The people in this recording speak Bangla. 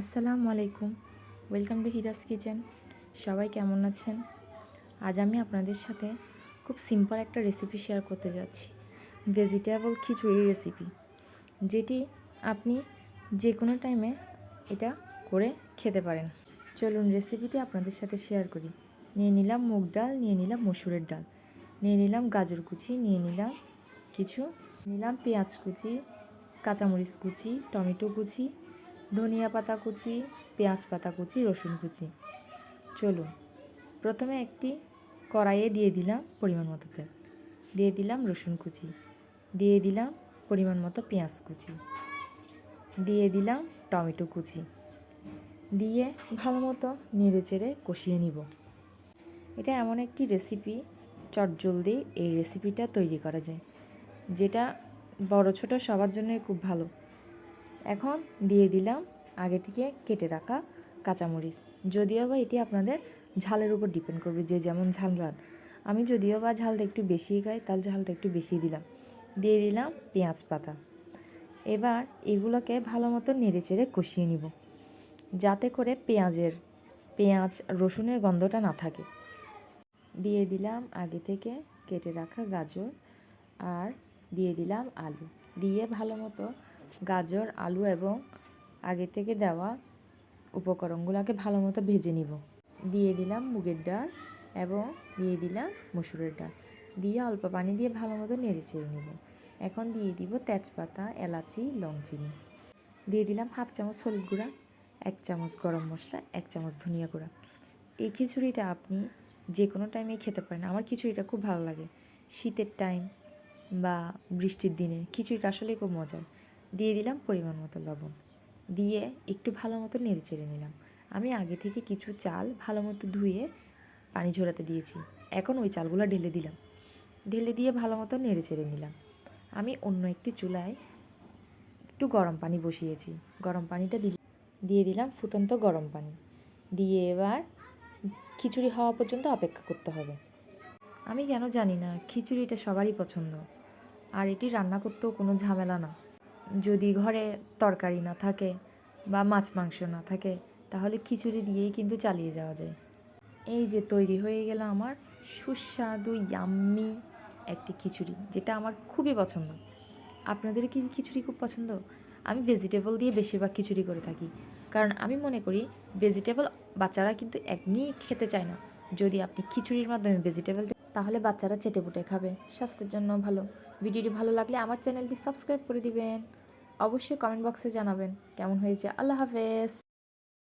আসসালামু আলাইকুম। ওয়েলকাম টু হিরাস কিচেন সবাই কেমন আছেন? আজ আমি আপনাদের সাথে খুব সিম্পল একটা রেসিপি শেয়ার করতে যাচ্ছি। ভেজিটেবল খিচুড়ি রেসিপি যেটি আপনি যে কোনো টাইমে এটা করে খেতে পারেন। চলুন রেসিপিটি আপনাদের সাথে শেয়ার করি। নিয়ে নিলাম মুগ ডাল, নিয়ে নিলাম মসুরের ডাল। নিয়ে নিলাম গাজর কুচি, নিয়ে নিলাম কিছু, নিলাম পেঁয়াজ কুচি, কাঁচামরিচ কুচি, টমেটো কুচি ধনিয়া পাতা কুচি, পেঁয়াজ পাতা কুচি, রসুন কুচি। চলুন, প্রথমে একটি কড়াইয়ে দিয়ে দিলাম পরিমাণ মতো তেল। দিয়ে দিলাম রসুন কুচি। দিয়ে দিলাম পরিমাণ মতো পেঁয়াজ কুচি। দিয়ে দিলাম টমেটো কুচি। দিয়ে ভালো মতো নেড়ে চেড়ে কষিয়ে নিব। এটা এমন একটি রেসিপি, চটজলদি এই রেসিপিটা তৈরি করা যায়। যেটা বড় ছোট সবার জন্যই খুব ভালো। এখন দিয়ে দিলাম আগে থেকে কেটে রাখা কাঁচামরিচ। যদিও বা এটি আপনাদের ঝালের উপর ডিপেন্ড করবে যে যেমন ঝাল খান আমি যদিও বা ঝালটা একটু বেশি খাই তাহলে ঝালটা একটু বেশি দিলাম। দিয়ে দিলাম পেঁয়াজ পাতা। এবার এগুলোকে ভালো মতো নেড়ে চেড়ে কষিয়ে নিব। যাতে করে পেঁয়াজের, পেঁয়াজ রসুনের গন্ধটা না থাকে। দিয়ে দিলাম আগে থেকে কেটে রাখা গাজর আর দিয়ে দিলাম আলু। দিয়ে ভালো মতো গাজর, আলু এবং আগে থেকে দেওয়া উপকরণগুলোকে ভালো মতো ভেজে নিব। দিয়ে দিলাম মুগের ডাল এবং দিয়ে দিলাম মসুরের ডাল। দিয়ে অল্প পানি দিয়ে ভালো মতো নেড়ে চেড়ে নেব। এখন দিয়ে দিব তেজপাতা, এলাচি, লংচিনি। দিয়ে দিলাম হাফ চামচ হলুদ গুঁড়া, এক চামচ গরম মশলা, এক চামচ ধনিয়া গুঁড়া। এই খিচুড়িটা আপনি যে কোনো টাইমে খেতে পারেন। আমার খিচুড়িটা খুব ভালো লাগে। শীতের টাইম বা বৃষ্টির দিনে খিচুড়িটা আসলেই খুব মজার। দিয়ে দিলাম পরিমাণ মতো লবণ। দিয়ে একটু ভালো মতো নেড়ে চেড়ে নিলাম। আমি আগে থেকে কিছু চাল ভালো মতো ধুয়ে পানি ঝরাতে দিয়েছি। এখন ওই চালগুলো ঢেলে দিলাম। ঢেলে দিয়ে ভালো মতো নেড়ে চেড়ে নিলাম। আমি অন্য একটি চুলায় একটু গরম পানি বসিয়েছি। গরম পানিটা দিয়ে দিলাম ফুটন্ত গরম পানি। দিয়ে এবার খিচুড়ি হওয়া পর্যন্ত অপেক্ষা করতে হবে। আমি কেন জানি না, খিচুড়িটা সবারই পছন্দ। আর এটি রান্না করতেও কোনো ঝামেলা না। যদি ঘরে তরকারি না থাকে বা মাছ মাংস না থাকে, তাহলে খিচুড়ি দিয়েই কিন্তু চালিয়ে যাওয়া যায়। এই যে তৈরি হয়ে গেল আমার সুস্বাদু ইয়াম্মি একটি খিচুড়ি, যেটা আমার খুবই পছন্দ। আপনাদের কি খিচুড়ি খুব পছন্দ? আমি ভেজিটেবল দিয়ে বেশিরভাগ খিচুড়ি করে থাকি। কারণ আমি মনে করি ভেজিটেবল বাচ্চারা কিন্তু এমনি খেতে চায় না। যদি আপনি খিচুড়ির মাধ্যমে ভেজিটেবল তাহলে বাচ্চারা চেটে পুটে খাবে, স্বাস্থ্যের জন্য ভালো। ভিডিওটি ভালো লাগলে আমার চ্যানেলটি সাবস্ক্রাইব করে দিবেন। অবশ্যই কমেন্ট বক্সে জানাবেন। কেমন হয়েছে? আল্লাহ হাফেজ।